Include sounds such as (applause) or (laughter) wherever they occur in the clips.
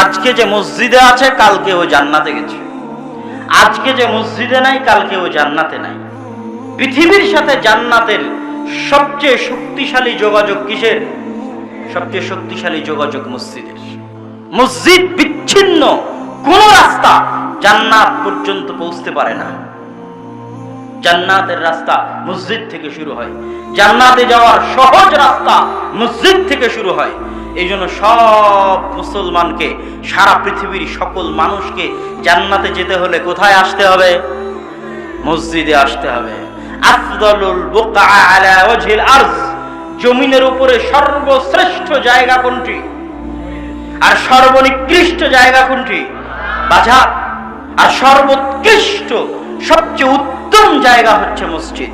আজকে যে মসজিদে আছে, কালকে ও জান্নাতে গেছে। আজকে যে মসজিদে নাই, কালকে ও জান্নাতে নাই। পৃথিবীর সাথে জান্নাতের সবচেয়ে শক্তিশালী যোগাযোগ কিসের? সবচেয়ে শক্তিশালী যোগাযোগ মসজিদের। মসজিদ বিচ্ছিন্ন, কোন রাস্তা জান্নাত পর্যন্ত পৌঁছতে পারে না। জান্নাতের রাস্তা মসজিদ থেকে শুরু হয়। জান্নাতে যাওয়ার সহজ রাস্তা মসজিদ থেকে শুরু হয়। এই জন্য সব মুসলমানকে, সারা পৃথিবীর সকল মানুষকে জান্নাতে যেতে হলে কোথায় আসতে হবে? মসজিদে আসতে হবে। জমিনের উপরে সর্বশ্রেষ্ঠ জায়গা কোনটি? আর সর্বনিকৃষ্ট জায়গা কোনটি? বাজার। আর সর্বোৎকৃষ্ট, সবচেয়ে উত্তম জায়গা হচ্ছে মসজিদ।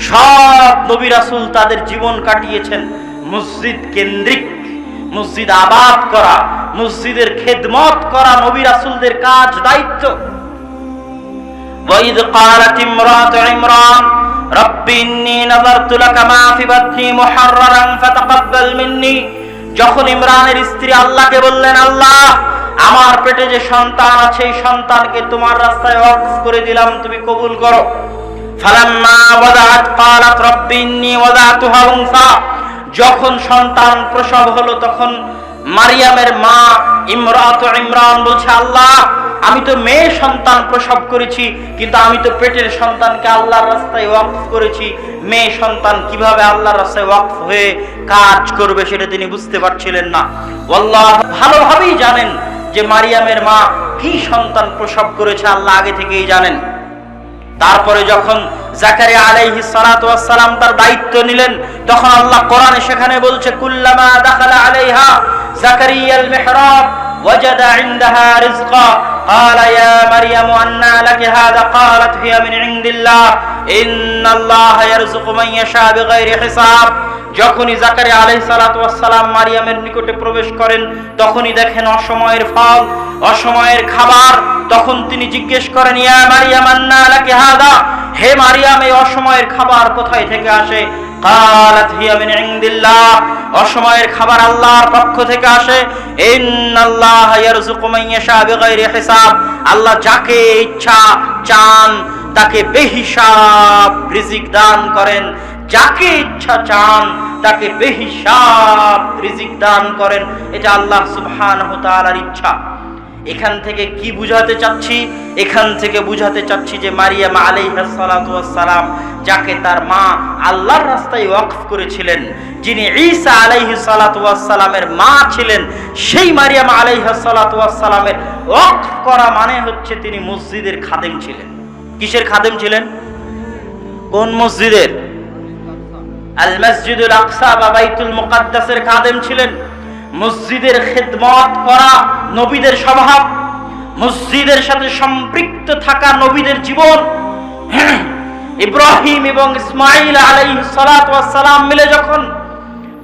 সব নবী রাসুল তাদের জীবন কাটিয়েছেন। মসজিদ কেন্দ্রিক মসজিদ আবাদ করা মসজিদের খেদমত করা নবী রাসূলদের কাজ দায়িত্ব وإذ قالت امرأة عمران رب إني نظرت لك ما في بطني محررا فتقبل مني যখন ইমরানের স্ত্রী আল্লাহকে বললেন আল্লাহ আমার পেটে যে সন্তান আছে এই সন্তানকে তোমার রাস্তায় ওয়াকফ করে দিলাম তুমি কবুল করো ফালাম্মা ওয়াদাআত ক্বালাত রাব্বি ইন্নী ওয়াদাতুহা উনসা যখন সন্তান প্রসব হলো তখন মারিয়ামের মা ইমরাত ইমরান বলছে, আল্লাহ, আমি তো মেয়ে সন্তান প্রসব করেছি, কিন্তু আমি তো পেটের সন্তানকে আল্লাহর রাস্তায় ওয়াকফ করেছি। মেয়ে সন্তান কীভাবে আল্লাহর রাস্তায় ওয়াকফ হয়ে কাজ করবে সেটা তিনি বুঝতে পারছিলেন না। আল্লাহ ভালোভাবেই জানেন যে মারিয়ামের মা কি সন্তান প্রসব করেছে, আল্লাহ আগে থেকেই জানেন। তারপরে যখন জাকারিয়া আলাইহিস সালাতু ওয়াস সালাম তার দায়িত্ব নিলেন তখন আল্লাহ কোরআনে সেখানে বলছে কুল্লামা দাখালা আলাইহা জাকারিয়াল মিহরাব ওয়াজাদা ইনদাহা রিজকা قال يا مريم أنى لك هذا قالت هي من عند الله إن الله يرزق من يشاء بغير حساب যখনই জাকারিয়া আলাইহিস সালাতু ওয়াস সালাম মারিয়ামের নিকটে প্রবেশ করেন তখনই দেখেন অসময়ের ফল অসময়ের খাবার তখন তিনি জিজ্ঞেস করেন ইয়া মারিয়াম আন্না লাকি হাদা হে মারিয়াম এই অসময়ের খাবার কোথায় থেকে আসে قالت هي من عند الله অসময়ের খাবার আল্লাহর পক্ষ থেকে আসে ইন্নাল্লাহ ইয়ারযুকু মান ইয়াশা বিগাইরি হিসাব আল্লাহ যাকে ইচ্ছা চান তাকে বেহিসাব রিজিক দান করেন যাকে ইচ্ছা চান তাকে বেহিসাব রিজিক দান করেন এটা আল্লাহ সুবহানাহু তাআলার ইচ্ছা এখান থেকে কি বুঝাতে চাচ্ছি? এখান থেকে বুঝাতে চাচ্ছি যে মারিয়াম আলাইহিস সালাতু ওয়াস সালাম যাকে তার মা আল্লাহর রাস্তায় ওয়াকফ করেছিলেন, যিনি ঈসা আলাইহিস সালাতু ওয়াস সালামের মা ছিলেন, সেই মারিয়াম আলাইহিস সালাতু ওয়াস সালামের ওয়াকফ করা মানে হচ্ছে তিনি মসজিদের খাদেম ছিলেন। কিসের খাদেম ছিলেন? কোন মসজিদের? আল মসজিদুল আকসা বা বাইতুল মুকাদ্দাসের খাদেম ছিলেন। মসজিদের খেদমত করা নবীদের স্বভাব, মসজিদের সাথে সম্পৃক্ত থাকা নবীদের জীবন। (clears throat) ইব্রাহিম এবং ইসমাইল আলাই সালাম মিলে যখন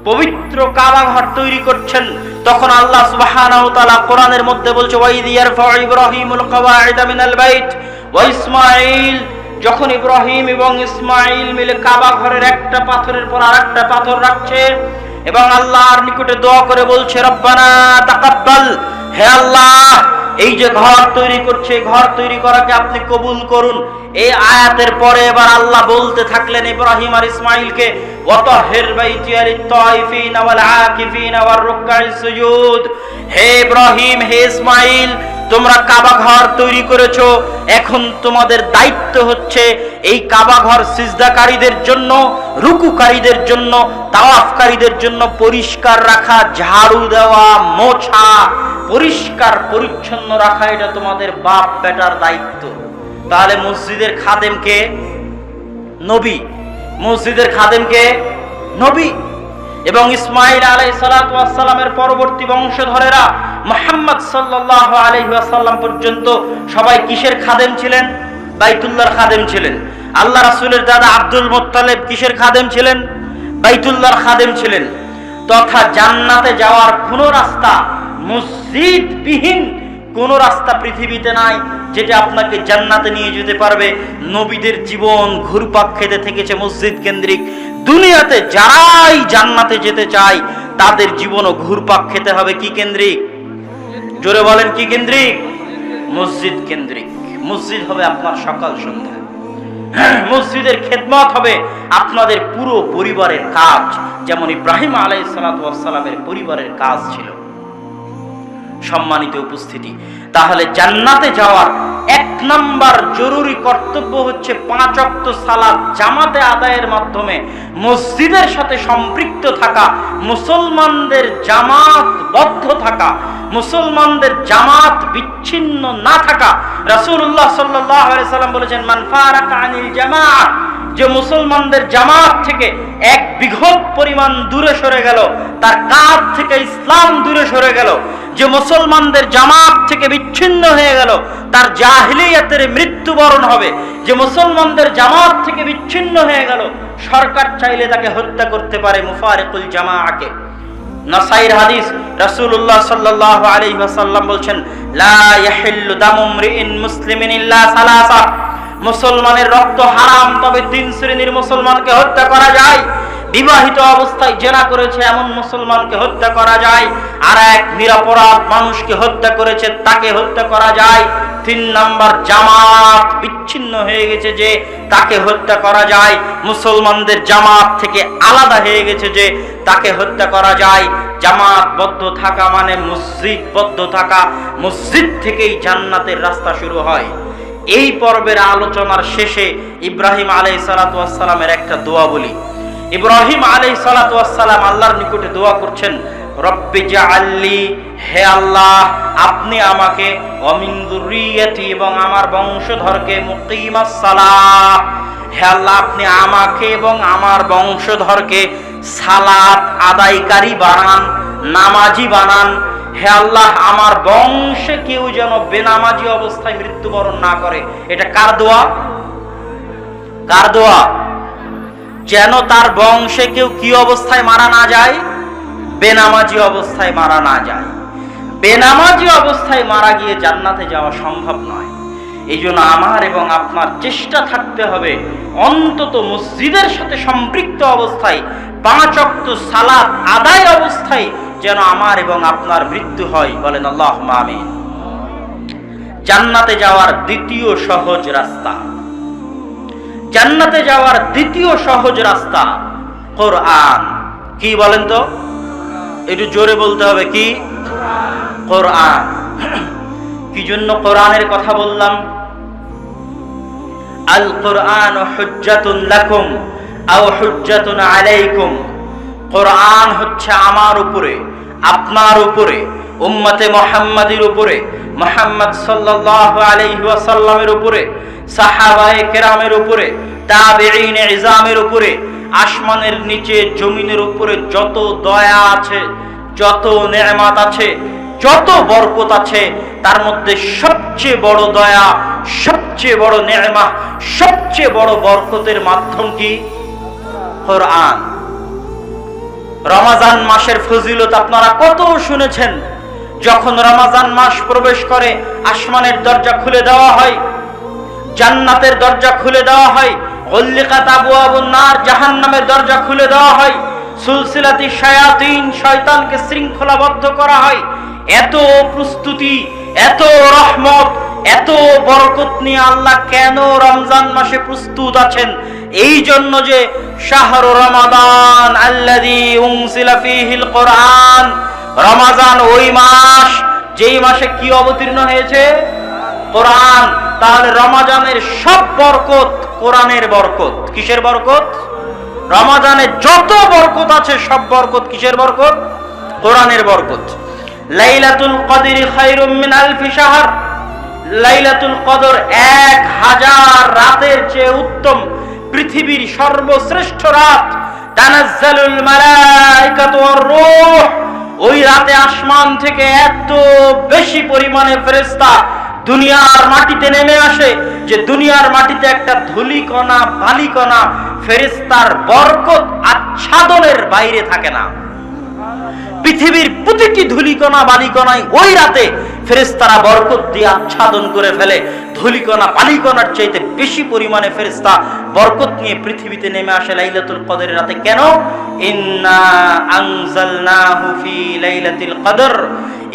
পবিত্র কাবা ঘর তৈরি করছেন, তখন আল্লাহ সুবহানাহু তাআলা কোরআনের মধ্যে বলছে ওয়াইদ ইয়ারফাউ ইব্রাহিমুল কওয়াইদা মিনাল বাইত ওয়া ইসমাইল যখন ইব্রাহিম এবং ইসমাইল মিলে কাবা ঘরের একটা পাথরের পর আরেকটা পাথর রাখছে এবং আল্লাহর নিকটে দোয়া করে বলছে, রব্বানা তাকাব্বাল। হে আল্লাহ, এই যে ঘর তৈরি করছে ঘর তৈরি করাকে আপনি কবুল করুন। এই আয়াতের পরে এবার আল্লাহ বলতে থাকলেন ইব্রাহিম আর ইসমাইলকে লিত-তাইফিনা ওয়াল আকিফিনা ওয়ার রুকআইস সুজুদ। হে ইব্রাহিম, হে ইসমাইল, তোমরা কাবা ঘর তৈরি করেছ। এখন তোমাদের দায়িত্ব হচ্ছে এই কাবা ঘর সিজদাকারীদের জন্য, রুকুকারীদের জন্য, তাওয়াফকারীদের জন্য পরিষ্কার রাখা, ঝাড়ু দেওয়া, মোছা, পরিষ্কার পরিচ্ছন্ন রাখা, এটা তোমাদের বাপ বেটার দায়িত্ব। তাহলে মসজিদের খাদেমকে নবী মসজিদের খাদেমকে নবী এবং ইসমাইল আলাই সালামের পরবর্তী বংশধরেরা মোহাম্মদ সাল্লাহ আলহিহাসাল্লাম পর্যন্ত সবাই কিসের খাদেম ছিলেন? বাইতুল্লাহর খাদেম ছিলেন। আল্লাহ রাসুলের দাদা আব্দুল মোত্তালেব কিসের খাদেম ছিলেন? বাইতুল্লাহর খাদেম ছিলেন। তথা জান্নাতে যাওয়ার কোন রাস্তা মসজিদ বিহীন কোন রাস্তা পৃথিবীতে নাই যেটা আপনাকে জান্নাতে নিয়ে যেতে পারবে। নবীদের জীবন ঘুরপাক খেতে থেকেছে মসজিদ কেন্দ্রিক। দুনিয়াতে যারাই জান্নাতে যেতে চায়, তাদের জীবনও ঘুরপাক খেতে হবে কি কেন্দ্রিক? জোরে বলেন কি কেন্দ্রিক? মসজিদ কেন্দ্রিক। মসজিদ হবে আপনার সকাল সন্ধ্যা। মসজিদের খেদমত হবে আপনাদের পুরো পরিবারের কাজ। যেমন ইব্রাহিম আলাই সালাতামের পরিবারের কাজ ছিল। সম্মানিত উপস্থিতি। তাহলে জান্নাতে যাওয়ার এক নাম্বার জরুরি কর্তব্য হচ্ছে পাঁচ অক্ত সালাদ জামাতে আদায়ের মাধ্যমে মসজিদের সাথে সম্পৃক্ত থাকা, মুসলমানদের জামাত বদ্ধ থাকা, মুসলমানদের জামাত বিচ্ছিন্ন না থাকা। সাল্লাল্লাহু সাল্লাম বলেছেন, মান ফারাকা আনিল জামাত যে মুসলমানদের জামাত থেকে এক বিঘত পরিমাণ দূরে সরে গেল, তার কাজ থেকে ইসলাম দূরে সরে গেল। যে মুসলমানদের জামাত থেকে বিচ্ছিন্ন হয়ে গেল, তার জাহিলিয়াতের মৃত্যুবরণ হবে। যে মুসলমানদের জামাত থেকে বিচ্ছিন্ন হয়ে গেল, সরকার চাইলে তাকে হত্যা করতে পারে মুফারিকুল জামাআকে। নাসাইর হাদিস রাসূলুল্লাহ সাল্লাল্লাহু আলাইহি ওয়াসাল্লাম বলছেন, লা ইয়াহিল্লু দামু মরিইন মুসলিমিন ইল্লা সালাসা। মুসলমানের রক্ত হারাম, তবে তিন শ্রেণির মুসলমানকে হত্যা করা যায়। বিবাহিত অবস্থায় জেনা করেছে এমন মুসলমানকে হত্যা করা যায়, আর এক নিরাপরাধ মানুষকে হত্যা করেছে, তাকে হত্যা করা যায়। তিন নাম্বার জামাত বিচ্ছিন্ন হয়ে গেছে যে তাকে হত্যা করা যায়। মুসলমানদের জামাত থেকে আলাদা হয়ে গেছে যে তাকে হত্যা করা যায়। জামাতবদ্ধ থাকা মানে মসজিদবদ্ধ থাকা। মসজিদ থেকেই জান্নাতের রাস্তা শুরু হয়। এই পর্বের আলোচনার শেষে ইব্রাহিম আলাই সালাতামের একটা দোয়া বলি। ইব্রাহিম আলাই সালাতাম আল্লাহর নিকটে দোয়া করছেন জাআল্লি হে আল্লাহ, আপনি আমাকে অমিন্দুরিয়াতি এবং আমার বংশধরকে হে আল্লাহ, আপনি আমাকে এবং আমার বংশধরকে সালাত আদায়কারী বানান, নামাজি বানান। হে আল্লাহ, আমার বংশে কেউ যেন বেনামাজি অবস্থায় মৃত্যুবরণ না করে। এটা কার দোয়া? কার দোয়া? যেন তার বংশে কেউ কি অবস্থায় মারা না যায়? বেনামাজি অবস্থায় মারা না যায়। বেনামাজি অবস্থায় মারা গিয়ে জান্নাতে যাওয়া সম্ভব নয়। এই জন্য আমার এবং আপনার চেষ্টা থাকতে হবে অন্তত মসজিদের সাথে সম্পৃক্ত অবস্থায়, পাঁচ অক্ত সালাত আদায় অবস্থায় যেন আমার এবং আপনার মৃত্যু হয়। বলেন আল্লাহ আমিন। জান্নাতে যাওয়ার দ্বিতীয় সহজ রাস্তা। জান্নাতে যাওয়ার দ্বিতীয় সহজ রাস্তা কোরআন। কি বলেন তো? একটু জোরে বলতে হবে কি? কোরআন। কি জন্য কোরআনের কথা বললাম? আল কোরআন হুজ্জাতুন লাকুম আও হুজ্জাতুন আলাইকুম। কোরআন হচ্ছে আমার উপরে, আপনার উপরে, উম্মতে মোহাম্মদের উপরে, মোহাম্মদ সাল্লাল্লাহু আলাইহি ওয়াসাল্লামের উপরে সাহাবায়ে কেরামের উপরে ইজামের উপরে, আসমানের নিচে, জমিনের উপরে যত দয়া আছে, যত নেয়ামত আছে, যত বরকত আছে, তার মধ্যে সবচেয়ে বড় দয়া, সবচেয়ে বড় নেয়ামা সবচেয়ে বড় বরকতের মাধ্যম কি? কোরআন। রমাজান মাসের ফজিলত আপনারা কত শুনেছেন? যখন রমাজান মাস প্রবেশ করে, আসমানের দরজা খুলে দেওয়া হয় জান্নাতের দরজা খুলে দেওয়া হয়। গল্লিকাত আবু আবু নার, জাহান্নামের দরজা খুলে দেওয়া হয়। সুলসিলাতি শায়াতিন, শয়তানকে শৃঙ্খলাবদ্ধ করা হয়। এত প্রস্তুতি, এত রহমত, এত বরকত নিয়ে আল্লাহ কেন রমজান মাসে প্রস্তুত আছেন? এই জন্য যে শাহর রমাদান আল্লাযী উনসিলা ফীহিল কোরআন রমাজান ওই মাস, যেই মাসে কি অবতীর্ণ হয়েছে? কোরআন, তাহলে রমাজানের সব বরকত কোরআনের বরকত। কিসের বরকত? রমাজানে যত বরকত আছে, সব বরকত কিসের বরকত? কোরআনের বরকত। লাইলাতুল মিন আলফি শাহর। লাইলাতুল কদর এক হাজার রাতের চেয়ে উত্তম, পৃথিবীর সর্বশ্রেষ্ঠ রাত। তানাজ্জালুল মালাইকাতু ওয়ার রূহ। ওই রাতে আসমান থেকে এত বেশি পরিমাণে ফেরেশতা দুনিয়ার মাটিতে নেমে আসে যে দুনিয়ার মাটিতে একটা ধুলিকণা, বালিকণা, ফেরেশতার বরকত আচ্ছাদনের বাইরে থাকে না। পৃথিবীর প্রতিটি ধুলিকণা বালিকণায় ওই রাতে ফেরেস্তারা বরকত দিয়ে আচ্ছাদন করে ফেলে। ধুলিকণা, বালিকণার চাইতে বেশি পরিমাণে ফেরেস্তা বরকত নিয়ে পৃথিবীতে নেমে আসে লাইলাতুল কদরের রাতে। কেন? ইন্না আনজালনাহু ফি লাইলাতুল কদর।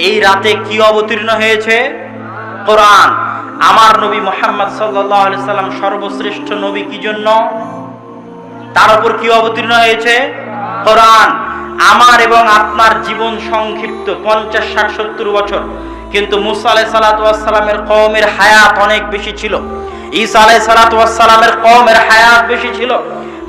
এই রাতে কি অবতীর্ণ হয়েছে? কোরআন। আমার নবী মোহাম্মদ সাল্লাম সর্বশ্রেষ্ঠ নবী কি জন্য? তার উপর কি অবতীর্ণ হয়েছে? কোরআন। আমার এবং আপনার জীবন সংক্ষিপ্ত পঞ্চাশ, ষাট, সত্তর বছর। কিন্তু মুসা আলাই সালাতামের কওমের হায়াত অনেক বেশি ছিল। ঈসা আলাই সালাতামের কওমের হায়াত বেশি ছিল।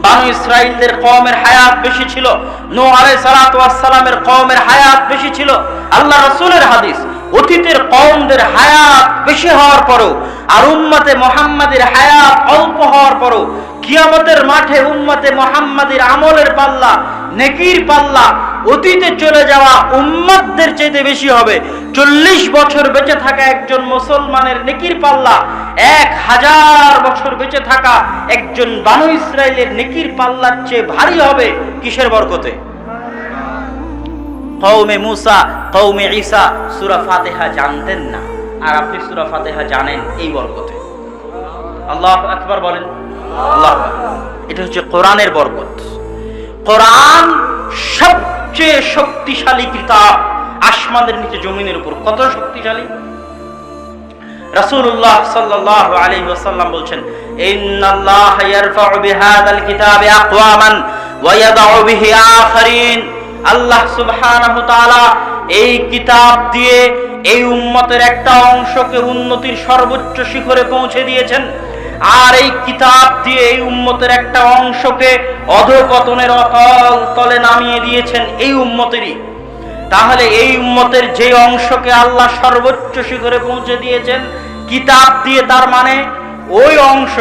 বানু ইসরাইলদের কওমের হায়াত বেশি ছিল। নূহ আলাই সালাতামের কমের হায়াত বেশি ছিল। আল্লাহ রসুলের হাদিস। অতীতের কওমদের হায়াত বেশি হওয়ার পরও আর উম্মতে মোহাম্মদের হায়াত অল্প হওয়ার পরও কিয়ামতের মাঠে উম্মতে মোহাম্মদের আমলের পাল্লা, নেকির পাল্লা, অতীতে চলে যাওয়া উম্মতদের চাইতে বেশি হবে। চল্লিশ বছর বেঁচে থাকা একজন মুসলমানের নেকির পাল্লা, এক হাজার বছর বেঁচে থাকা একজন বানু ইসরায়েলের নেকির পাল্লার চেয়ে ভারী হবে কিসের বরকতে? কৌমে মুসা কৌমে ঈসা, সুরা ফাতেহা জানতেন না। আর আপনি সুরা ফাতেহা জানেন এই বরকতে। আল্লাহ আকবার বলেন। আল্লাহ এটা হচ্ছে কোরআনের বরকত। কোরআন সবচেয়ে শক্তিশালী কিতাব আসমানের নিচে জমিনের উপর। কত শক্তিশালী? রাসূলুল্লাহ সাল্লাল্লাহু আলাইহি ওয়াসাল্লাম বলছেন, ইন্নাল্লাহ ইয়ারফাউ বিহাদাল কিতাবি আকওয়ামান ওয়া ইয়াদাউ বিহি আখারিন। আল্লাহ সুবহানাহু তাআলা এই কিতাব দিয়ে এই উম্মতের একটা অংশকে উন্নতির সর্বোচ্চ শিখরে পৌঁছে দিয়েছেন। আর এই কিতাব দিয়ে এই উম্মতের একটা অংশকে অধপতনের অতল তলে নামিয়ে দিয়েছেন এই উম্মতেরই। তাহলে এই উম্মতের যে অংশকে আল্লাহ সর্বোচ্চ শিখরে পৌঁছে দিয়েছেন, কিতাব দিয়ে তার মানে ওই অংশ,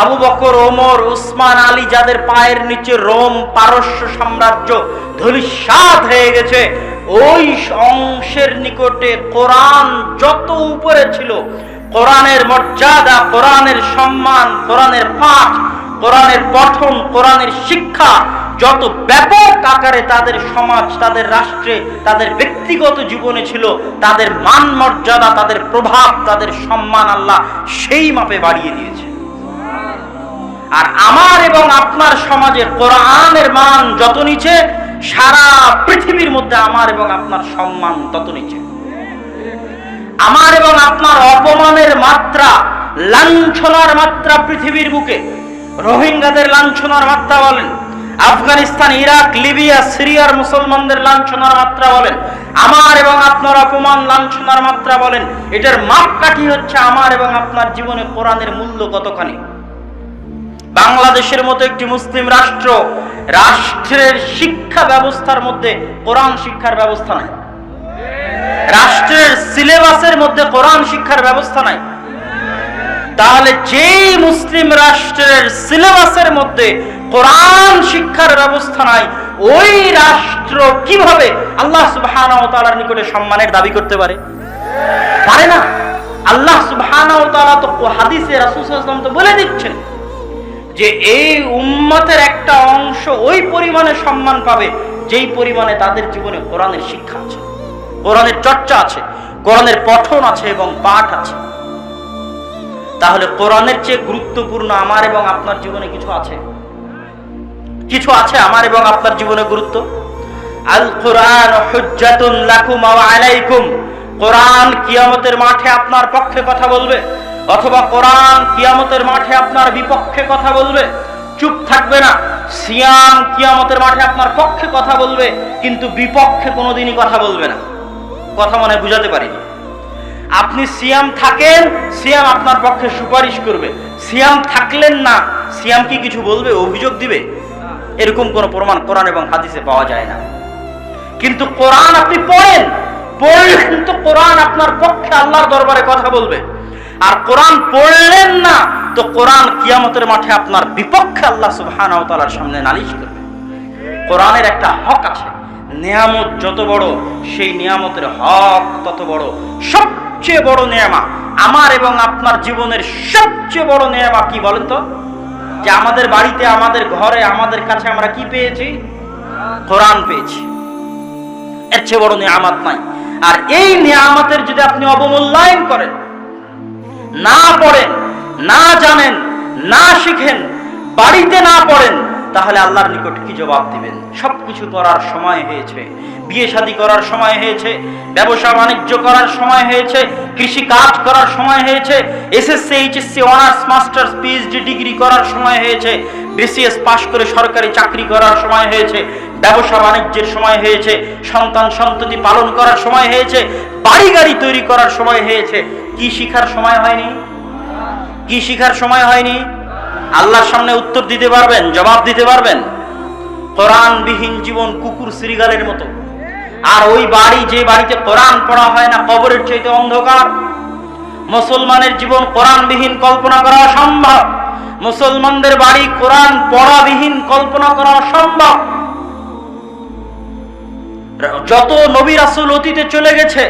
আবু বকর, ওমর, উসমান, আলী যাদের পায়ের নিচে রোম পারস্য সাম্রাজ্য ধলিসাৎ হয়ে গেছে, ওই অংশের নিকটে কোরআন যত উপরে ছিল, কোরআনের মর্যাদা, কোরআনের সম্মান, কোরআনের পাঠ, কোরআনের পঠন, কোরআনের শিক্ষা যত ব্যাপক আকারে তাদের সমাজ, তাদের রাষ্ট্রে, তাদের ব্যক্তিগত জীবনে ছিল, তাদের মান মর্যাদা, তাদের প্রভাব, তাদের সম্মান আল্লাহ সেই মাপে বাড়িয়ে দিয়েছে। আর আমার এবং আপনার সমাজে কোরআনের মান যত নিচে, সারা পৃথিবীর মধ্যে আমার এবং আপনার সম্মান তত নিচে। আমার এবং আপনার অপমানের মাত্রা, লাঞ্ছনার মাত্রা পৃথিবীর বুকে। রোহিঙ্গাদের লাঞ্ছনার মাত্রা বলেন আফগানিস্তান, ইরাক, লিবিয়া, সিরিয়ার মুসলমানদের লাঞ্ছনার মাত্রা বলেন। আমার এবং আপনার অপমান লাঞ্ছনার মাত্রা বলেন। এটার মাপকাঠি হচ্ছে আমার এবং আপনার জীবনে কোরআনের মূল্য কতখানি? বাংলাদেশের মতো একটি মুসলিম রাষ্ট্র, রাষ্ট্রের শিক্ষা ব্যবস্থার মধ্যে কোরআন শিক্ষার ব্যবস্থা নাই। রাষ্ট্রের সিলেবাসের মধ্যে কোরআন শিক্ষার ব্যবস্থা নাই। তাহলে যেই মুসলিম রাষ্ট্রের সিলেবাসের মধ্যে কোরআন শিক্ষার ব্যবস্থা নাই, ওই রাষ্ট্র কীভাবে আল্লাহ ওয়া নিকটে সম্মানের দাবি করতে পারে? পারে না। আল্লাহ ওয়াসাল্লাম তো বলে দিচ্ছেন যে এই উম্মতের একটা অংশ ওই পরিমাণে সম্মান পাবে, যেই পরিমাণে তাদের জীবনে কোরআনের শিক্ষা আছে, কোরআনের চর্চা আছে, কোরআনের পঠন আছে এবং পাঠ আছে। তাহলে কোরআনের চেয়ে গুরুত্বপূর্ণ আমার এবং আপনার জীবনে কিছু আছে? কিছু আছে আমার এবং আপনার জীবনে গুরুত্ব? আল কোরআন আলাইকুম। কোরআন কিয়ামতের মাঠে আপনার পক্ষে কথা বলবে, অথবা কোরআন কিয়ামতের মাঠে আপনার বিপক্ষে কথা বলবে। চুপ থাকবে না, সিয়াম কিয়ামতের মাঠে আপনার পক্ষে কথা বলবে, কিন্তু বিপক্ষে কোনোদিনই কথা বলবে না। কথা মনে বুঝাতে পারিনি। আপনি সিয়াম থাকেন, সিয়াম আপনার পক্ষে সুপারিশ করবে। সিয়াম থাকলেন না, সিয়াম কি কিছু বলবে, অভিযোগ দিবে? এরকম কোনো প্রমাণ কোরআন এবং হাদিসে পাওয়া যায় না। কিন্তু কোরআন আপনি পড়েন, পড়লে কিন্তু কোরআন আপনার পক্ষে আল্লাহর দরবারে কথা বলবে। আর কোরআন পড়লেন না, তো কোরআন কিয়ামতের মাঠে আপনার বিপক্ষে আল্লাহ ওয়া সামনে নালিশ করবে। কোরআনের একটা হক আছে। নিয়ামত যত বড়, সেই নিয়ামতের হক তত বড়। সবচেয়ে বড় নিয়ামা, আমার এবং আপনার জীবনের সবচেয়ে বড় নিয়ামা কি বলেন তো? যে আমাদের বাড়িতে, আমাদের ঘরে, আমাদের কাছে আমরা কি পেয়েছি? কোরআন পেয়েছি। এর চেয়ে বড় নিয়ামত নাই। আর এই নিয়ামতের যদি আপনি অবমূল্যায়ন করেন, না পড়েন, না জানেন, না শিখেন, বাড়িতে না পড়েন তাহলে আল্লাহর নিকট কি জবাব দিবেন? সব কিছু করার সময় হয়েছে বিয়ে শাদী করার সময় হয়েছে, ব্যবসা বাণিজ্য করার সময় হয়েছে কৃষি কাজ করার সময় হয়েছে SSC HSC honours masters PhD degree করার সময় হয়েছে বিসিএস পাশ করে সরকারি চাকরি করার সময় হয়েছে, ব্যবসা বাণিজ্যের সময় হয়েছে, সন্তান সন্ততি পালন করার সময় হয়েছে, বাড়ি গাড়ি তৈরি করার সময় হয়েছে। কি শিখার সময় হয়নি? কি শিখার সময় হয়নি? আল্লাহর সামনে উত্তর দিতে পারবেন, জবাব দিতে পারবেন। কোরআনবিহীন জীবন কুকুর শ্রীগালের মতো। আর ওই বাড়ি, যে বাড়িতে কোরআন পড়া হয় না, কবরের চাইতে অন্ধকার। মুসলমানের জীবন কোরআনবিহীন কল্পনা করা অসম্ভব। মুসলমানদের বাড়ি কোরআন পড়াবিহীন কল্পনা করা অসম্ভব। যত নবী রাসূল অতীতে চলে গেছে,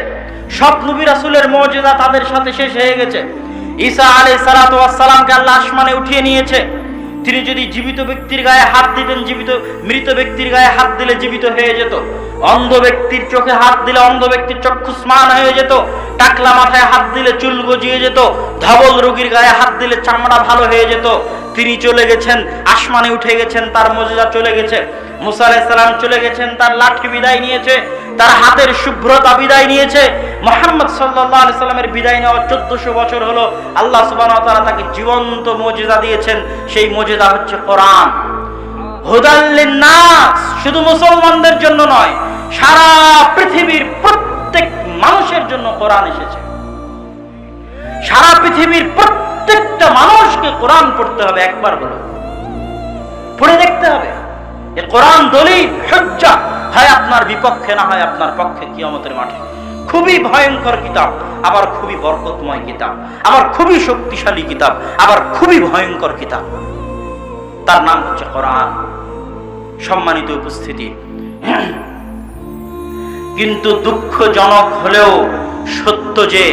সব নবী রাসূলের মর্যাদা তাদের সাথে শেষ হয়ে গেছে। ঈসা আলাইহিস সালাতু ওয়াস সালামকে আল্লাহ আসমানে উঠিয়ে নিয়েছে। তিনি যদি জীবিত ব্যক্তির গায়ে হাত দিতেন, জীবিত, মৃত ব্যক্তির গায়ে হাত দিলে জীবিত হয়ে যেত। অন্ধ ব্যক্তির চোখে হাত দিলে অন্ধ ব্যক্তির চক্ষু স্মান হয়ে যেত। টাকলা মাথায় হাত দিলে চুল গজিয়ে যেত। ধবল রোগীর গায়ে হাত দিলে চামড়া ভালো হয়ে যেত। তিনি চলে গেছেন, আসমানে উঠে গেছেন, তার মর্যাদা চলে গেছে। চলে গেছেন, তার লাঠি বিদায় নিয়েছে, তার হাতের শুভ্রতা বিদায় নিয়েছে। মোহাম্মদ সাল্লামের বিদায় চোদ্দশো বছর হলো, আল্লাহ সুবাহ তাকে জীবন্ত মর্যাদা দিয়েছেন। সেই মর্যাদা হচ্ছে কোরআন। শুধু মুসলমানদের জন্য নয়, সারা পৃথিবীর প্রত্যেক মানুষের জন্য কোরআন এসেছে। সারা পৃথিবীর প্রত্যেকটা মানুষকে কোরআন পড়তে হবে, একবার হলো পড়ে দেখতে হবে। এ কোরআন দলিল হজ্জা হয় আপনার বিপক্ষে, না হয় আপনার পক্ষে কিয়ামতের মাঠে। খুবই ভয়ঙ্কর কিতাব, আবার খুবই বরকতময় কিতাব, আবার খুবই শক্তিশালী কিতাব, আবার খুবই ভয়ঙ্কর কিতাব। তার নাম হচ্ছে কোরআন। সম্মানিত উপস্থিতি, কিন্তু দুঃখজনক হলেও সত্য যে,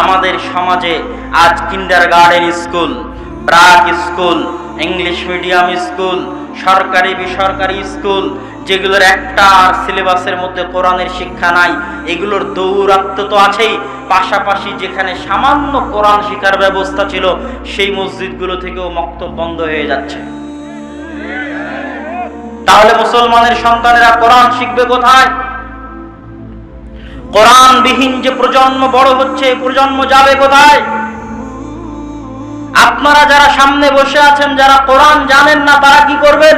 আমাদের সমাজে আজ kindergarten school BRAC school English medium school সরকারি, বেসরকারি স্কুল, যেগুলোর একটা সিলেবাসের মধ্যে কোরআনের শিক্ষা নাই, এগুলোর দৌরাত্ম তো আছেই। পাশাপাশি যেখানে সামান্য কোরআন শিক্ষার ব্যবস্থা ছিল, সেই মসজিদগুলো থেকেও মক্তব বন্ধ হয়ে যাচ্ছে। তাহলে মুসলমানের সন্তানেরা কোরআন শিখবে কোথায়? কোরআন বিহীন যে প্রজন্ম বড় হচ্ছে, প্রজন্ম যাবে কোথায়? আপনারা যারা সামনে বসে আছেন, যারা কোরআন জানেন না, তারা কি করবেন?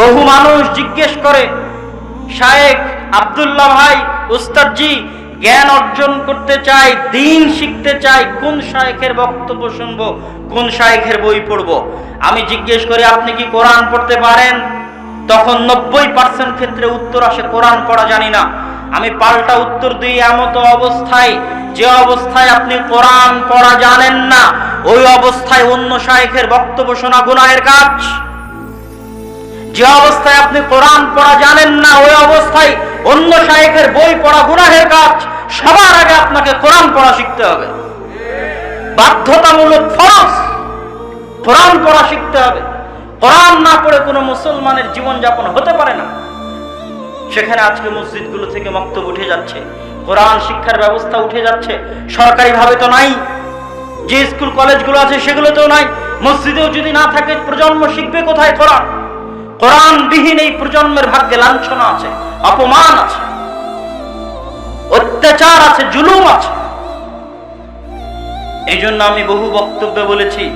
বহু মানুষ জিজ্ঞেস করে, শায়েখ আব্দুল্লাহ ভাই, উস্তাদজি, জ্ঞান অর্জন করতে চাই, দিন শিখতে চাই, কোন শায়েখের বক্তব্য শুনব, কোন শায়েখের বই পড়ব? আমি জিজ্ঞেস করি, আপনি কি কোরআন পড়তে পারেন? তখন নব্বই পার্সেন্ট ক্ষেত্রে উত্তর আসে, কোরআন পড়া জানি না। আমি পাল্টা উত্তর দিই এমতো অবস্থায়, যে অবস্থায় আপনি কোরআন পড়া জানেন না, ওই অবস্থায় অন্য শায়েখের বক্তব্য শোনা গুনাহের কাজ। যে অবস্থায় আপনি কোরআন পড়া জানেন না, ওই অবস্থায় অন্য শায়েখের বই পড়া গুনাহের কাজ, সবার আগে আপনাকে কোরআন পড়া শিখতে হবে। বাধ্যতামূলক ফরজ, কোরআন পড়া শিখতে হবে। কোরআন না পড়ে কোনো মুসলমানের জীবন যাপন হতে পারে না। সেখানে আজকে মসজিদগুলো থেকে বক্তব্য উঠে যাচ্ছে। কোরআন শিক্ষার ব্যবস্থা উঠে যাচ্ছে। সরকারিভাবে তো নাই। যে স্কুল কলেজগুলো আছে সেগুলোতেও নাই। মসজিদেও যদি না থাকে, প্রজন্ম শিখবে কোথায় কোরআন? কোরআন বিহীন এই প্রজন্মের ভাগ্যে লাঞ্ছনা আছে, অপমান আছে। অত্যাচার আছে, জুলুম আছে। এই জন্য আমি বহু বক্তব্যে বলেছি।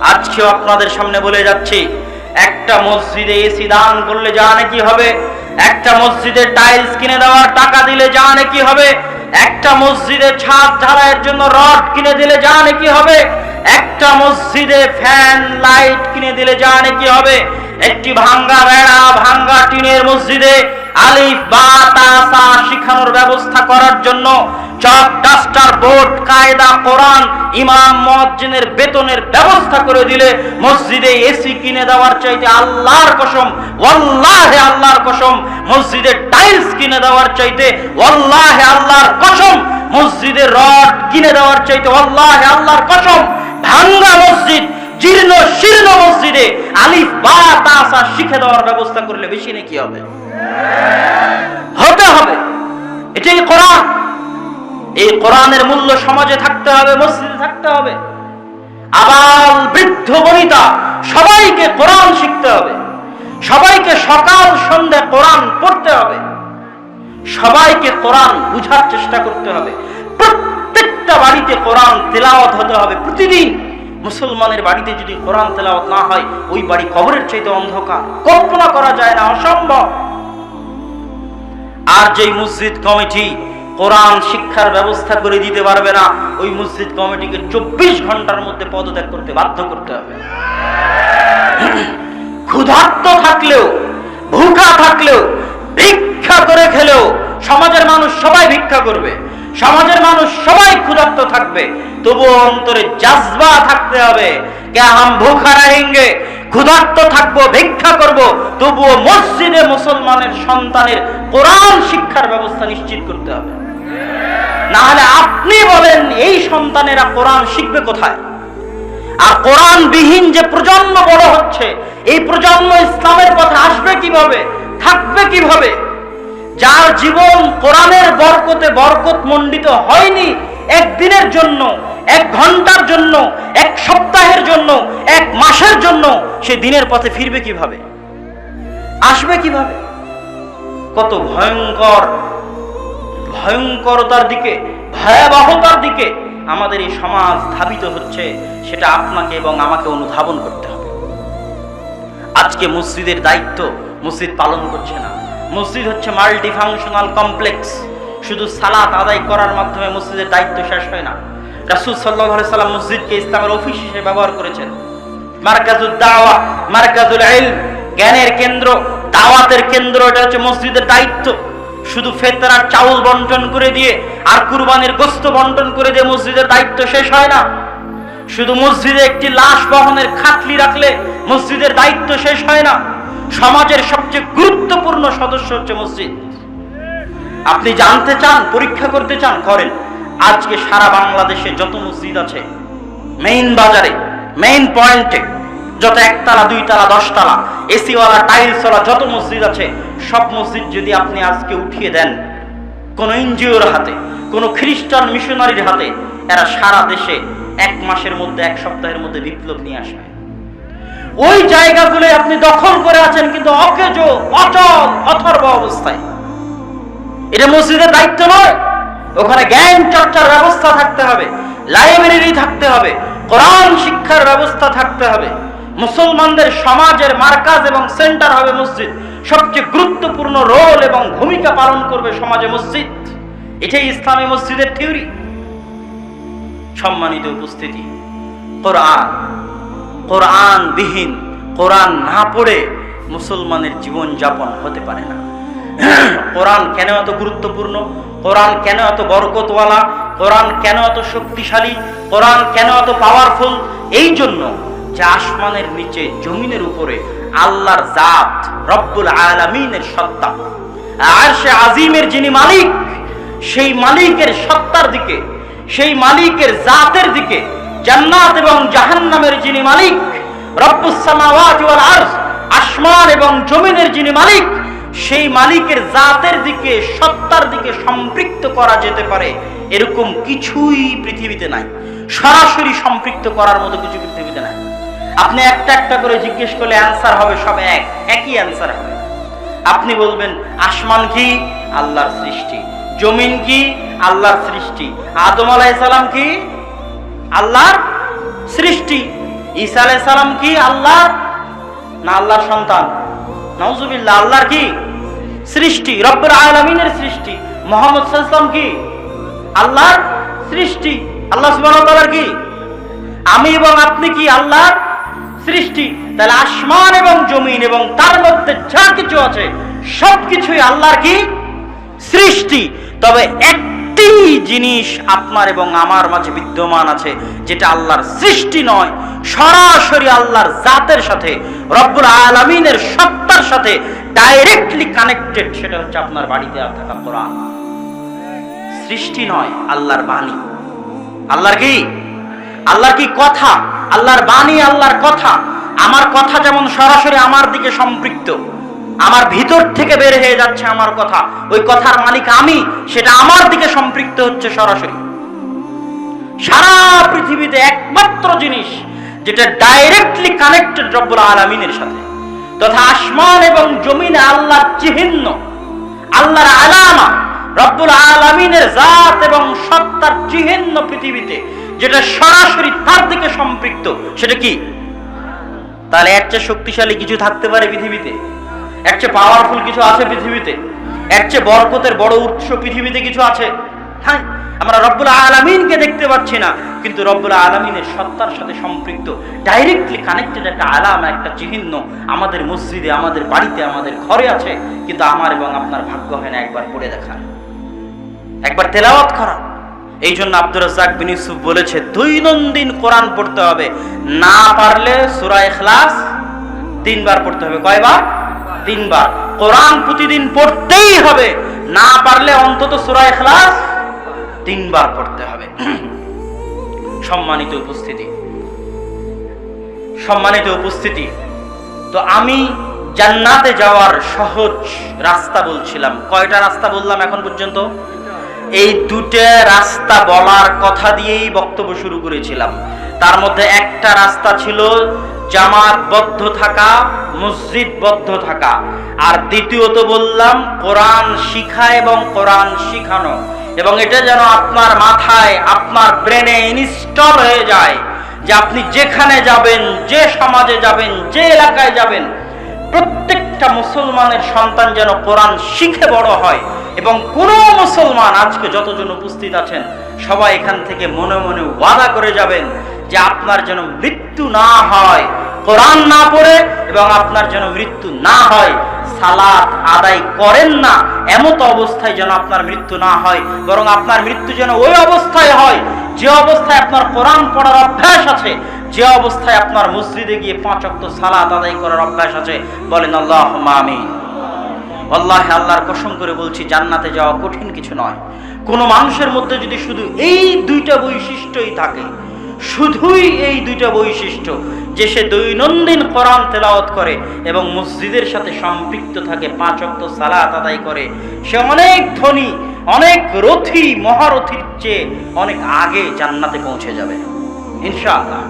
আজকেও আপনাদের সামনে বলে যাচ্ছি, একটা মসজিদে এসি দান করলে যা নাকি হবে? একটা মসজিদে টাইলস কিনে দেওয়ার টাকা দিলে যা নাকি হবে? একটা মসজিদে ছাদ ঢালাইয়ের জন্য রড কিনে দিলে যা নাকি হবে? একটা মসজিদে ফ্যান, লাইট কিনে দিলে যা নাকি হবে? একটি ভাঙ্গা বেড়া, ভাঙ্গা টিনের মসজিদে আলিফ, বা তাসা শিখানোর ব্যবস্থা করার জন্য চক, ডাস্টার, বোর্ড, কায়দা, কোরআন, ইমাম, মুয়াজ্জিনের বেতনের ব্যবস্থা করে দিলে মসজিদে এসি কিনে দেওয়ার চাইতে আল্লাহর কসম, ওয়াল্লাহে আল্লাহর কসম, মসজিদে টাইলস কিনে দেওয়ার চাইতে ওয়াল্লাহে আল্লাহর কসম, মসজিদে রড কিনে দেওয়ার চাইতে ওয়াল্লাহে আল্লাহর কসম। ভাঙ্গা মসজিদ, জীর্ণ, শীর্ণ মসজিদে আলিফ, বা তাসা শিখে দেওয়ার ব্যবস্থা করলে বেশি নাকি হবে? হতে হবে। এটাই কোরআন। এই কোরআনের মূল্য সমাজে থাকতে হবে, মসজিদে থাকতে হবে। আবাল বৃদ্ধ বনিতা, সবাইকে কোরআন শিখতে হবে। সবাইকে সকাল সন্ধ্যা কোরআন পড়তে হবে। সবাইকে কোরআন বুঝার চেষ্টা করতে হবে। প্রত্যেকটা বাড়িতে কোরআন তেলাওয়াত হতে হবে প্রতিদিন। মুসলমানের বাড়িতে যদি কোরআন তেলাওয়াত না হয়, ওই বাড়ি কবরের চাইতে অন্ধকার। কল্পনা করা যায় না, অসম্ভব। আর যেই মসজিদ কমিটি কোরআন শিক্ষার ব্যবস্থা করে দিতে পারবে না, ওই মসজিদ কমিটিকে চব্বিশ ঘণ্টার মধ্যে পদত্যাগ করতে বাধ্য করতে হবে। ক্ষুধার্ত থাকলেও, ভুখা থাকলেও, ভিক্ষা করে খেলেও সমাজের মানুষ সবাই ভিক্ষা করবে। সমাজের মানুষ সবাই ক্ষুধার্ত থাকবে তবু অন্তরে জাজবা থাকতে হবে। কে হাম ভুখা ক্ষুধার্ত থাকব, ভিক্ষা করব, তবুও মসজিদে মুসলমানের সন্তানের কোরআন শিক্ষার ব্যবস্থা নিশ্চিত করতে হবে। না হলে আপনি বলেন, এই সন্তানেরা কোরআন শিখবে কোথায়? আর কোরআন বিহীন যে প্রজন্ম বড় হচ্ছে, এই প্রজন্ম ইসলামের পথে আসবে কীভাবে, থাকবে কীভাবে? যার জীবন কোরআনের বরকতে বরকত মণ্ডিত হয়নি একদিনের জন্য, এক ঘণ্টার জন্য, এক সপ্তাহের জন্য, এক মাসের জন্য, সে দিনের পথে ফিরবে কীভাবে? আসবে কীভাবে? কত ভয়ঙ্কর, ভয়ঙ্করতার দিকে, ভয়াবহতার দিকে আমাদের এই সমাজ ধাবিত হচ্ছে, সেটা আপনাকে এবং আমাকে অনুধাবন করতে হবে। আজকে মসজিদের দায়িত্ব মসজিদ পালন করছে না। মসজিদ হচ্ছে মাল্টি ফাংশনাল কমপ্লেক্স শুধু সালাত আদায় করার মাধ্যমে মসজিদের দায়িত্ব শেষ হয় না। রাসুল সাল্লাহ সাল্লাম মসজিদকে ইসলামের অফিস হিসেবে ব্যবহার করেছেন। মার্কাজুল দাওয়া, মার্কাজুল ইলম, জ্ঞানের কেন্দ্র, দাওয়াতের কেন্দ্র, এটা হচ্ছে মসজিদের দায়িত্ব। শুধু ফেতরার চাউল বন্টন করে দিয়ে আর কুরবানির গোস্ত বন্টন করে দিয়ে মসজিদের দায়িত্ব শেষ হয় না। শুধু মসজিদে একটি লাশ বহনের খাটলি রাখলে মসজিদের দায়িত্ব শেষ হয় না। সমাজের সবচেয়ে গুরুত্বপূর্ণ সদস্য হচ্ছে মসজিদ। আপনি জানতে চান, পরীক্ষা করতে চান, করেন। আজকে সারা বাংলাদেশে যত মসজিদ আছে মেইন বাজারে মেইন পয়েন্টে যত একতলা, দুইতলা, দশতলা, এসিওয়ালা, টাইলসওয়ালা, যত মসজিদ আছে, সব মসজিদ যদি আপনি আজকে উঠিয়ে দেন, কোন এনজিওর হাতে, কোন খ্রিস্টান মিশনারির হাতে, এরা সারা দেশে এক মাসের মধ্যে, এক সপ্তাহের মধ্যে বিপ্লব নিয়ে আসবে। ওই জায়গাগুলো আপনি দখল করে আছেন কিন্তু অকেজ, অচল, অথর্ব অবস্থায়। এটা মসজিদের দায়িত্ব নয়। ওখানে জ্ঞান চর্চার ব্যবস্থা থাকতে হবে, লাইব্রেরি থাকতে হবে, কোরআন শিক্ষার ব্যবস্থা থাকতে হবে। মুসলমানদের সমাজের মার্কাজ এবং সেন্টার হবে মসজিদ। সবচেয়ে গুরুত্বপূর্ণ রোল এবং ভূমিকা পালন করবে সমাজে মসজিদ। এটাই ইসলামী মসজিদের থিওরি। সম্মানিত উপস্থিতি, কোরআন কোরআন বিহীন কোরআন না পড়ে মুসলমানের জীবন যাপন হতে পারে না। কোরআন কেন এত গুরুত্বপূর্ণ? কোরআন কেন এত বরকতওয়ালা? কোরআন কেন এত শক্তিশালী? কোরআন কেন এত পাওয়ারফুল এই জন্য যে আসমানের নিচে, জমিনের উপরে আল্লাহর জাত রব্বুল আলামিনের সত্তা আর সে আজিমের যিনি মালিক, সেই মালিকের সত্তার দিকে, সেই মালিকের জাতের দিকে জান্নাত এবং জাহান্নামের যিনি মালিক আসমান এবং জমিনের যিনি মালিক, সেই মালিকের জাতের দিকে, সত্তার দিকে সম্পৃক্ত করা যেতে পারে। এরকম কিছুই পৃথিবীতে নাই। সরাসরি সম্পৃক্ত করার মতো কিছু পৃথিবীতে নাই। আপনি একটা একটা করে জিজ্ঞেস করলে অ্যান্সার হবে, সব এক, একই অ্যান্সার হবে। আপনি বলবেন, আসমান কি? আল্লাহর সৃষ্টি। জমিন কি? আল্লাহর সৃষ্টি। আদম আলাইসালাম কি? আল্লাহর সৃষ্টি। ঈসা আলাইসালাম কি আল্লাহ না আল্লাহর সন্তান? নওজুবিল্লাহ আল্লাহর কি? সৃষ্টি, রব্বুল আলামিনের সৃষ্টি। মোহাম্মদ সাল্লাম কি? আল্লাহর সৃষ্টি। আল্লাহ তাআলার কি? আমি এবং আপনি কি আল্লাহর সৃষ্টি? তাহলে আসমান এবং জমিন এবং তার মধ্যে যা কিছু আছে, সবকিছুই আল্লাহর কি? সৃষ্টি। তবে একটি জিনিস আপনার এবং আমার মাঝে বিদ্যমান আছে, যেটা আল্লাহর সৃষ্টি নয়, সরাসরি আল্লাহর জাতের সাথে, রব্বুল আলামিনের সত্তার সাথে ডাইরেক্টলি কানেক্টেড সেটা হচ্ছে আপনার বাড়িতে থাকা কোরআন। সৃষ্টি নয়, আল্লাহর বাণী। আল্লাহর কি? আল্লাহর কি কথা? আল্লাহর বাণী, আল্লাহর কথা। আমার কথা যেমন সরাসরি আমার দিকে সম্পৃক্ত আমার ভিতর থেকে বের হয়ে যাচ্ছে আমার কথা। ওই কথার মালিক আমি, সেটা আমার দিকে সম্পৃক্ত হচ্ছে সরাসরি। সারা পৃথিবীতে একমাত্র জিনিস, যেটা ডাইরেক্টলি কানেক্টেড রব্বুল আলমিনের সাথে। তথা আসমান এবং জমিনে আল্লাহর চিহ্ন, আল্লাহর আলামা, রব্বুল আলমিনের জাত এবং সত্তার চিহ্ন পৃথিবীতে, যেটা সরাসরি তার দিকে সম্পৃক্ত। সেটা কি? তাহলে চেয়ে শক্তিশালী কিছু থাকতে পারে পৃথিবীতে। এর চেয়ে পাওয়ারফুল কিছু আছে পৃথিবীতে। এর চেয়ে বরকতের বড় উৎস পৃথিবীতে কিছু আছে। হ্যাঁ আমরা রব্বুল আলমিনকে দেখতে পাচ্ছি না, কিন্তু রব্বুল আলমিনের সত্তার সাথে সম্পৃক্ত ডাইরেক্টলি কানেক্টেড একটা আলাম, একটা চিহ্ন আমাদের মসজিদে, আমাদের বাড়িতে, আমাদের ঘরে আছে, কিন্তু আমার এবং আপনার ভাগ্য হয় না, একবার পড়ে দেখা একবার তেলাওয়াত করা। এই জন্য আব্দুর রাজ্জাক বিন ইউসুফ বলেছে, দৈনন্দিন কোরআন পড়তে হবে। না পারলে সূরা ইখলাস তিনবার পড়তে হবে। কয়বার? তিনবার। কোরআন প্রতিদিন পড়তেই হবে। না পারলে অন্তত সূরা ইখলাস তিনবার পড়তে হবে। (clears throat) সম্মানিত উপস্থিতি। সম্মানিত উপস্থিতি। তো আমি জান্নাতে যাওয়ার সহজ রাস্তা বলছিলাম। কয়টা রাস্তা বললাম এখন পর্যন্ত? এই দুটো রাস্তা বলার কথা দিয়েই বক্তব্য শুরু করেছিলাম। তার মধ্যে একটা রাস্তা ছিল জামাতবদ্ধ থাকা, মসজিদবদ্ধ থাকা। আর দ্বিতীয়ত বললাম, কোরআন শিখা এবং কোরআন শিখানো। এবং এটা যেন আপনার মাথায়, আপনার ব্রেনে ইনস্টল হয়ে যায় যে আপনি যেখানে যাবেন, যে সমাজে যাবেন, যে এলাকায় যাবেন প্রত্যেকটা মুসলমানের সন্তান যেন কোরআন শিখে বড় হয় এবং কোনো মুসলমান আজকে যতজন উপস্থিত আছেন, সবাই এখান থেকে মনে মনে ওয়াদা করে যাবেন যে আপনার যেন মৃত্যু না হয়, কোরআন না পড়ে এবং আপনার যেন মৃত্যু না হয়। সালাত আদায় করেন না, এমত অবস্থায় যেন আপনার মৃত্যু না হয়, বরং আপনার মৃত্যু যেন ওই অবস্থায় হয়, যে অবস্থায় আপনার কোরআন পড়ার অভ্যাস আছে যে অবস্থায় আপনার মসজিদে গিয়ে পাঁচ অক্ত সালাত আদায় করার অভ্যাস আছে, বলেন আল্লাহ আমিন। আল্লাহ আল্লাহর কসম করে বলছি, জান্নাতে যাওয়া কঠিন কিছু নয়। কোনো মানুষের মধ্যে যদি শুধু এই দুইটা বৈশিষ্ট্যই থাকে, শুধুই এই দুইটা বৈশিষ্ট্য, যে সে দৈনন্দিন কোরআন তেলাওয়াত করে এবং মসজিদের সাথে সম্পৃক্ত থাকে, পাঁচ অক্ত সালাত আদায় করে, সে অনেক ধনী, অনেক রথী, মহারথীর চেয়ে অনেক আগে জান্নাতে পৌঁছে যাবে। ইনশাআল্লাহ।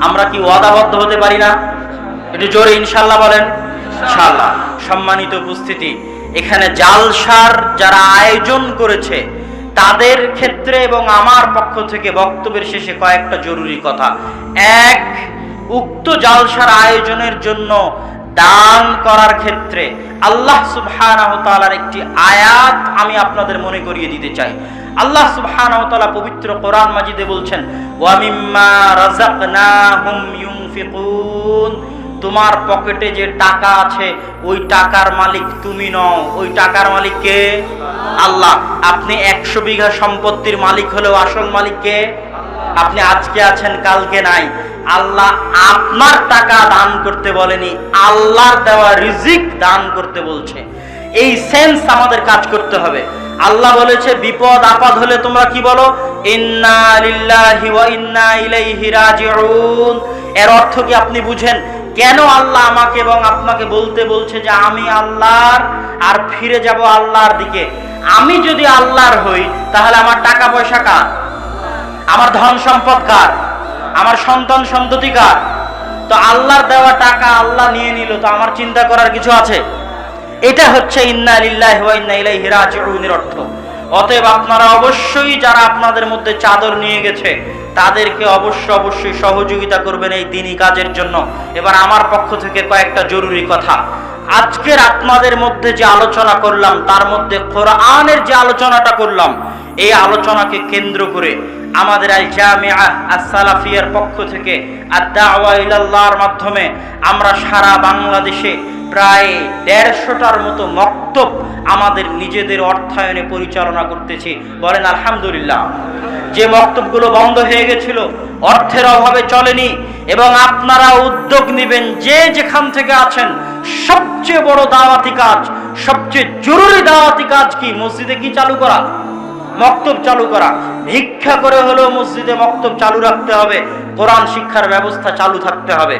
আমরা কি ওয়াদাবদ্ধ হতে পারি না? একটু জোরে ইনশাল্লাহ বলেন। ইনশাল্লাহ সম্মানিত উপস্থিতি, এখানে জালসার যারা আয়োজন করেছে, তাদের ক্ষেত্রে এবং আমার পক্ষ থেকে বক্তব্যের শেষে কয়েকটা জরুরি কথা। এক, উক্ত জালসার আয়োজনের জন্য দান করার ক্ষেত্রে আল্লাহ সুবহানাহু তাআলার একটি আয়াত আমি আপনাদের মনে করিয়ে দিতে চাই। আল্লাহ সুবহানাহু তাআলা পবিত্র কোরআন মাজিদে বলছেন, ওয়া মিম্মা রাযাকনাহুম ইউনফিকুন। তোমার পকেটে যে টাকা আছে, ওই টাকার মালিক তুমি নও। ওই টাকার মালিক কে? আল্লাহ। আপনি একশো বিঘা সম্পত্তির মালিক হলেও আসল মালিক কে? আপনি আজকে আছেন, কালকে নাই। আল্লাহ আপনার টাকা দান করতে বলেনি, আল্লাহর দেওয়া রিজিক দান করতে বলছে। এই সেন্স আমাদের কাজ করতে হবে। আল্লাহ বলেছে, বিপদ, আপদ হলে তোমরা কি বলো? এর অর্থ কি আপনি বুঝেন? কেন আল্লাহ আমাকে এবং আপনাকে বলতে বলছে যে আমি আল্লাহর, আর ফিরে যাব আল্লাহর দিকে? আমি যদি আল্লাহর হই, তাহলে আমার টাকা পয়সা কার? আমার ধন সম্পদ কার? আমার সন্তান সন্ততি কার? তো আল্লাহর দেওয়া টাকা আল্লাহ নিয়ে নিল, তো আমার চিন্তা করার কিছু আছে? এটা হচ্ছে অর্থ। অতএব আপনারা অবশ্যই যারা আপনাদের মধ্যে চাদর নিয়ে গেছে, তাদেরকে অবশ্য অবশ্যই সহযোগিতা করবেন এই দিনই কাজের জন্য। এবার আমার পক্ষ থেকে কয়েকটা জরুরি কথা। আজকের আপনাদের মধ্যে যে আলোচনা করলাম, তার মধ্যে কোরআনের যে আলোচনাটা করলাম এই আলোচনাকে কেন্দ্র করে আমাদের আল জামিআ আস-সালাফিয়ার পক্ষ থেকে আদ-দাওয়া মাধ্যমে আমরা সারা বাংলাদেশে প্রায় দেড়শোটার মতো মক্তব আমাদের নিজেদের অর্থায়নে পরিচালনা করতেছি। বলেন, আলহামদুলিল্লাহ। যে মক্তবগুলো বন্ধ হয়ে গেছিল, অর্থের অভাবে চলেনি এবং আপনারা উদ্যোগ নেবেন, যে যেখান থেকে আছেন, সবচেয়ে বড় দাওয়াতি কাজ, সবচেয়ে জরুরি দাওয়াতি কাজ কি? মসজিদে কি চালু করা? মক্তব চালু করা। ভিক্ষা করে হলেও মসজিদে মক্তব চালু রাখতে হবে। কোরআন শিক্ষার ব্যবস্থা চালু থাকতে হবে।